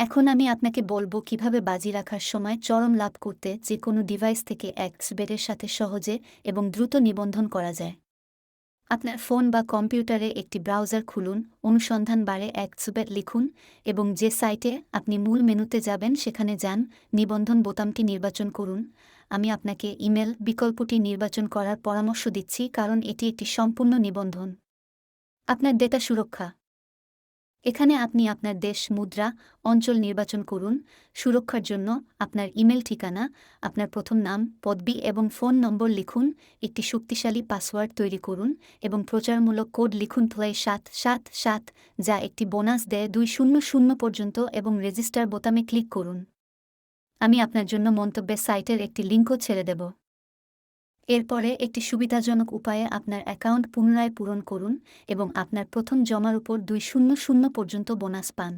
এখন আমি আপনাকে বলব কীভাবে বাজি রাখার সময় চরম লাভ করতে যে কোনো ডিভাইস থেকে এক্সবেডের সাথে সহজে এবং দ্রুত নিবন্ধন করা যায়। আপনার ফোন বা কম্পিউটারে একটি ব্রাউজার খুলুন, অনুসন্ধান বারে এক্সবেট লিখুন এবং যে সাইটে আপনি মূল মেনুতে যাবেন সেখানে যান, নিবন্ধন বোতামটি নির্বাচন করুন। আমি আপনাকে ইমেল বিকল্পটি নির্বাচন করার পরামর্শ দিচ্ছি কারণ এটি একটি সম্পূর্ণ নিবন্ধন। আপনার ডেটা সুরক্ষা। এখানে আপনি আপনার দেশ মুদ্রা, অঞ্চল নির্বাচন করুন, সুরক্ষার জন্য আপনার ইমেল ঠিকানা, আপনার প্রথম নাম, পদবি এবং ফোন নম্বর লিখুন, একটি শক্তিশালী পাসওয়ার্ড তৈরি করুন এবং প্রচারমূলক কোড লিখুন প্লে সাত সাত সাত, যা একটি বোনাস দেয় দুই শূন্য শূন্য পর্যন্ত এবং রেজিস্টার বোতামে ক্লিক করুন। আমি আপনার জন্য মন্তব্যের সাইটের একটি লিঙ্কও ছেড়ে দেব। এরপরে একটি সুবিধাজনক উপায়ে আপনার অ্যাকাউন্ট পুনরায় পূরণ করুন এবং আপনার প্রথম জমার উপর দুই শূন্য শূন্য পর্যন্ত বোনাস পান।